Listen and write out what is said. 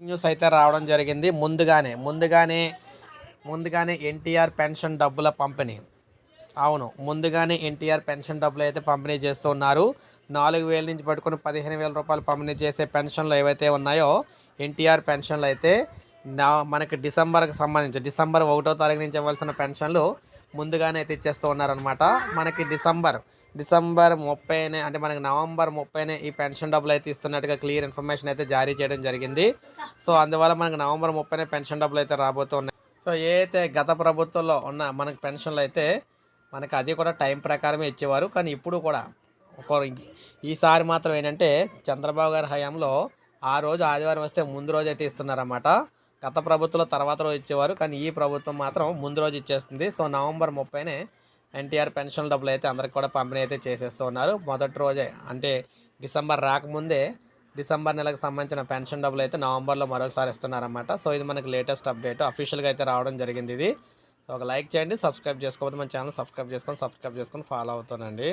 News అయితే రావడం జరిగింది. ముందుగానే ముందుగానే ముందుగానే ఎన్టీఆర్ పెన్షన్ డబ్బుల పంపిణీ. అవును ముందుగానే ఎన్టీఆర్ పెన్షన్ డబ్బులు అయితే పంపిణీ చేస్తూ ఉన్నారు. నాలుగు వేల నుంచి పట్టుకుని పదిహేను వేల రూపాయలు పంపిణీ చేసే పెన్షన్లు ఏవైతే ఉన్నాయో ఎన్టీఆర్ పెన్షన్లు అయితే నా మనకి డిసెంబర్కి సంబంధించి డిసెంబర్ ఒకటో తారీఖు నుంచి ఇవ్వాల్సిన పెన్షన్లు ముందుగానే అయితే ఇచ్చేస్తూ ఉన్నారనమాట మనకి డిసెంబర్ డిసెంబర్ ముప్పైనే అంటే మనకి నవంబర్ ముప్పైనే ఈ పెన్షన్ డబ్బులు అయితే ఇస్తున్నట్టుగా క్లియర్ ఇన్ఫర్మేషన్ అయితే జారీ చేయడం జరిగింది. సో అందువల్ల మనకి నవంబర్ ముప్పైనే పెన్షన్ డబ్బులు అయితే రాబోతున్నాయి. సో ఏ అయితే గత ప్రభుత్వంలో ఉన్న మనకి పెన్షన్లు అయితే మనకి అది కూడా టైం ప్రకారమే ఇచ్చేవారు. కానీ ఇప్పుడు కూడా ఒక ఈసారి మాత్రం ఏంటంటే చంద్రబాబు గారి హయాంలో ఆ రోజు ఆదివారం వస్తే ముందు రోజు అయితే ఇస్తున్నారన్నమాట. గత ప్రభుత్వంలో తర్వాత రోజు ఇచ్చేవారు. కానీ ఈ ప్రభుత్వం మాత్రం ముందు రోజు ఇచ్చేస్తుంది. సో నవంబర్ ముప్పైనే ఎన్టీఆర్ పెన్షన్ డబ్బులు అయితే అందరికి కూడా పంపిణీ అయితే చేసేస్తూ ఉన్నారు. మొదటి రోజే అంటే డిసెంబర్ రాకముందే డిసెంబర్ నెలకు సంబంధించిన పెన్షన్ డబ్బులు అయితే నవంబర్లో మరొకసారి ఇస్తున్నారన్నమాట. సో ఇది మనకి లేటెస్ట్ అప్డేట్. అఫీషియల్గా అయితే రావడం జరిగింది ఇది. సో ఒక లైక్ చేయండి సబ్స్క్రైబ్ చేసుకోకపోతే మన ఛానల్ సబ్స్క్రైబ్ చేసుకొని సబ్స్క్రైబ్ చేసుకొని ఫాలో అవుతానండి